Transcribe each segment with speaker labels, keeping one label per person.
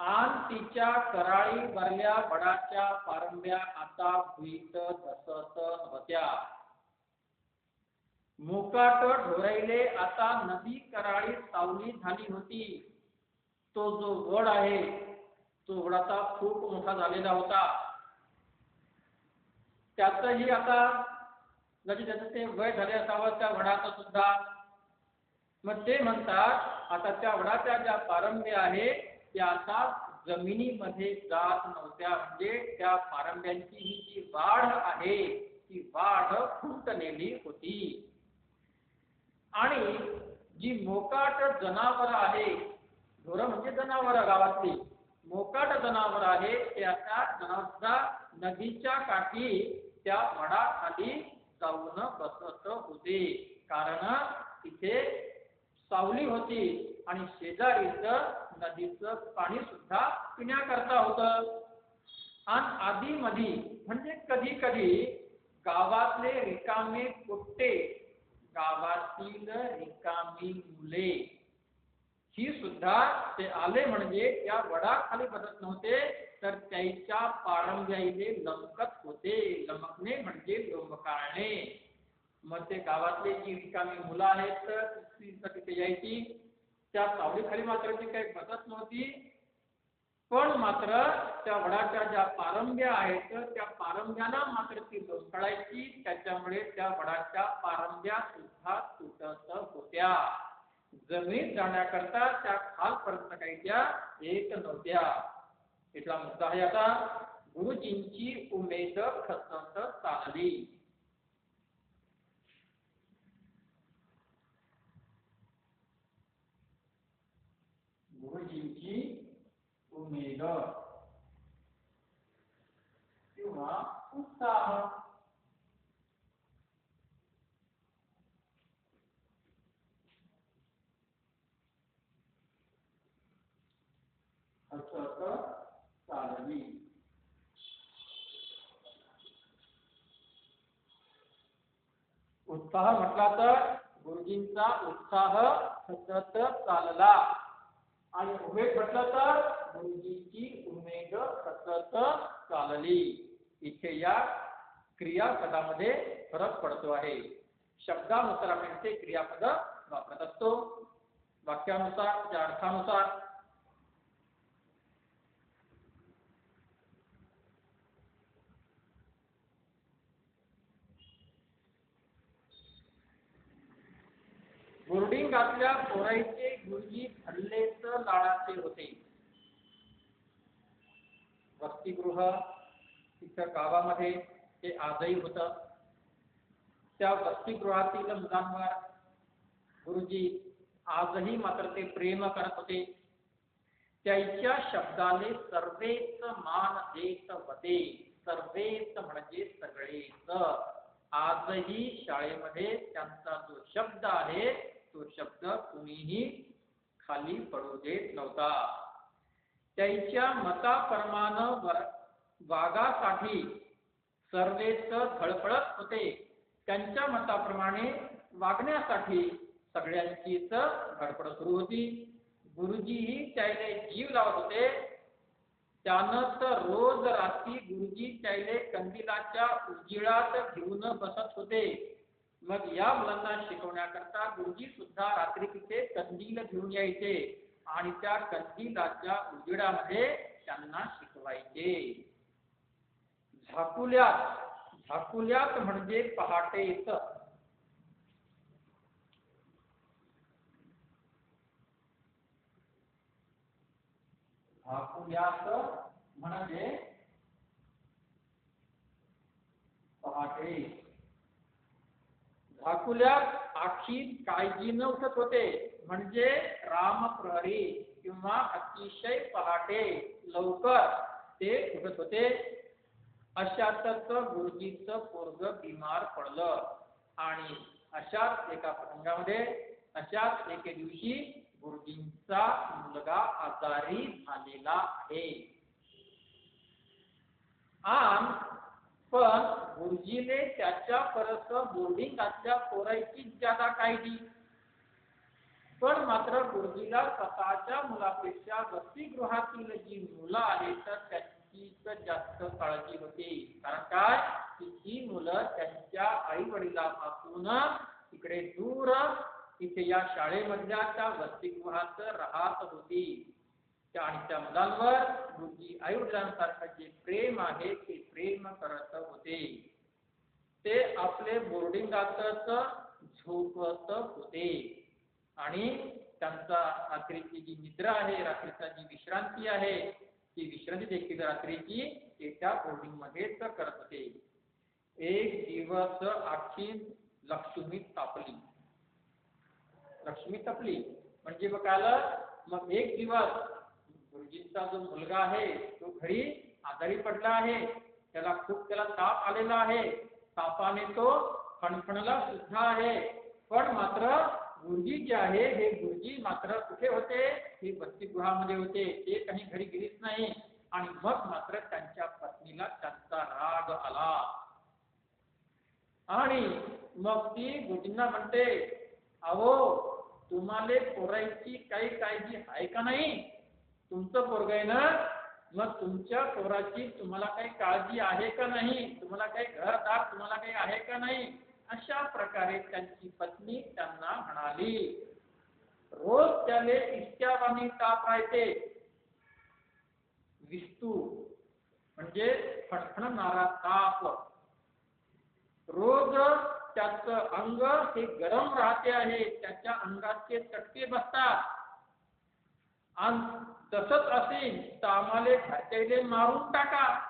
Speaker 1: आन तिच्या कराळी भरल्या बडाच्या पारंब्या आता भुईत धसत होत्या. मोकाट ढोराईले आता नदी कराळी सावली झाली होती. तो जो वड आहे तो वडाचा खूप मोठा झालेला होता. त्याचंही आता म्हणजे त्याचं ते वय झाले असावं त्या वडाचं सुद्धा. मग ते म्हणतात आता त्या वडाच्या ज्या पारंब्या आहे त्या जमिनीमध्ये जात नव्हत्या. म्हणजे त्या पारंब्यांची ही जी वाढ आहे ती वाढ खुंटलेली होती. आणि जी मोकाट जनावर आहे ढोरं म्हणजे जनावर गावातली मोकाट जनावर आहे त्याचा आता नदीच्या काठी त्या वडाखाली जाऊन बसत होते. कारण तिथे सावली होती आणि शेजारीच नदीचं पाणी सुद्धा पिण्याकरता होत. आणि आधी मधी म्हणजे कधी कधी गावातले रिकामे पोट्टे गावातील रिकामी मुले ही सुद्धा ते आले म्हणजे त्या वडाखाली बसत नव्हते तर त्याच्या पारंब्याईने लमकत होते. लमकणे म्हणजे लोंबकारणे मग ते गावातले जी रिकामी मुलं आहेत तिथे यायची. त्या सावलीखाली मात्र ती काही बसत नव्हती. पण मात्र त्या वडाच्या ज्या पारंब्या आहेत त्या पारंब्यांना मात्र ती लोंबकळायची त्याच्यामुळे त्या वडाच्या पारंब्या सुद्धा तुटत होत्या. जमीन जाण्याकरता त्या खालपर्यंत काही त्या येत नव्हत्या. इथला मुद्दा आहे आता. गुरुजींची उमेद खसत चालली. उत्साह। चालली उत्साह म्हटला तर गुरुजींचा उत्साह सतत चालला। आणि उमेद म्हटलं तर गुरुजींची उमेद सतत चालली. इथे या क्रियापदामध्ये फरक पडतो आहे. शब्दानुसार आपण इथे क्रियापद वापरत असतो. वाक्यानुसार त्या अर्थानुसार. बोर्डिंगातल्या पोराईचे गुरुजी भरलेच लाळाचे होते. वसतिगृह तिथं गावामध्ये ते आजही होत. त्या वसतिगृहातील मुलांवर गुरुजी आजही मात्र ते प्रेम करत होते. त्याच्या शब्दाने सर्वेच मान देत होते. सर्वेच म्हणजे सगळेच. आजही शाळेमध्ये त्यांचा जो शब्द आहे तो शब्द कुणीही खाली पडू देत नव्हता. त्यांच्या मताप्रमाण वागासाठी सर्वेच धडपडत होते. त्यांच्या मताप्रमाणे वागण्यासाठी सगळ्यांचीच धडपड सुरू होती. गुरुजीही त्याने जीव लावत होते. त्यानं तर रोज रात्री गुरुजी त्याने कंदिलाच्या उजिळात घेऊन बसत होते. मग या मुलांना शिकवण्याकरता गुरुजी सुद्धा रात्री तिथे कंदील घेऊन यायचे. आणि त्या कंदिलाच्या उजिडामध्ये त्यांना शिकवायचे. झाकुल्यात झाकुल्यात म्हणजे पहाटेच झाकुल्यात म्हणजे पहाटे झाकुल्यात आखी काळजीनं उठत होते. म्हणजे राम प्रहरी किंवा अतिशय पहाटे लवकर ते उठत होते. अशातच गुरुजीचं पोरग बिमार पडलं. आणि अशाच एका प्रसंगामध्ये अशाच एके दिवशी गुरुजींचा मुलगा आजारी झालेला आहे. आम पण गुरुजीने त्याच्या परत बोर्डिंगातल्या पोरायची ज्यादा काढली पण मात्र गुरुजीला स्वतःच्या मुलापेक्षा वसतिगृहातील जी मुलं आहेत तर त्याचीच जास्त काळजी होती. कारण काय? की मुलं त्यांच्या आई वडिलापासून तिकडे दूर तिथे या शाळेमधल्या त्या वसतिगृहात राहत होती. त्या आणि त्या मुलांवर गुरुजी आई वडिलांसारखं जे प्रेम आहे ते प्रेम करत होते. ते आपले बोर्डिंगातच झोपत होते आणि त्यांचा रात्रीची जी निद्रा आहे रात्रीचा जी विश्रांती आहे ती विश्रांती देखील रात्रीची ते त्या बोर्डिंग मध्येच करत होते. एक दिवस आखी लक्ष्मी तापली. लक्ष्मी तपली. म्हणजे बघायला मग एक दिवस गुरुजींचा जो मुलगा आहे तो घरी आजारी पडला आहे. त्याला खूप त्याला ताप आलेला आहे. तापाने तो फणफणला सुद्धा आहे. पण मात्र गुरुजी जे आहे हे गुरुजी मात्र कुठे होते? हे वसतिगृहामध्ये होते. ते काही घरी गेलीच नाही. आणि मग मात्र त्यांच्या पत्नीला त्यांचा राग आला. आणि मग ती गुरुजींना म्हणते अहो तुम्हाला पोरायची काही काळजी आहे का नाही? तुमचं पोरग आहे ना मग तुमच्या पोराची तुम्हाला काही काळजी आहे का नाही? तुम्हाला काही घरदार तुम्हाला काही आहे का नाही? अशा प्रकारे त्यांची पत्नी त्यांना म्हणाली. रोज त्याले इत्यावानी ताप राहते. विस्तू म्हणजे फणफणणारा ताप. रोज त्याच अंग हे गरम राहते आहे त्याच्या अंगाचे चटके बसतात. तसंच असेल तर आम्हाला घरच्याले मारून टाका.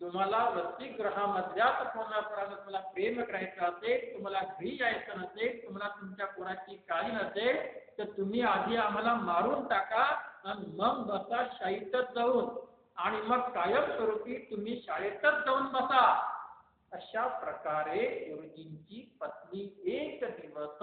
Speaker 1: तुम्हाला वसतिगृहामधल्याच कोणापर्यंत तुम्हाला प्रेम करायचं असेल तुम्हाला घरी यायचं नसेल तुम्हाला तुमच्या कोणाची काळी नसेल तर तुम्ही आधी आम्हाला मारून टाका आणि मग बसा शाळेतच जाऊन. आणि मग कायमस्वरूपी तुम्ही शाळेतच जाऊन बसा. अशा प्रकारे गुरुजींची पत्नी एक दिवस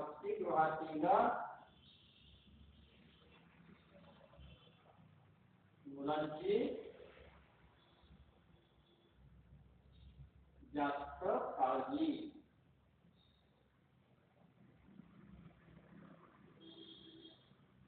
Speaker 1: वसतिगृहातील मुलांची जास्त काळजी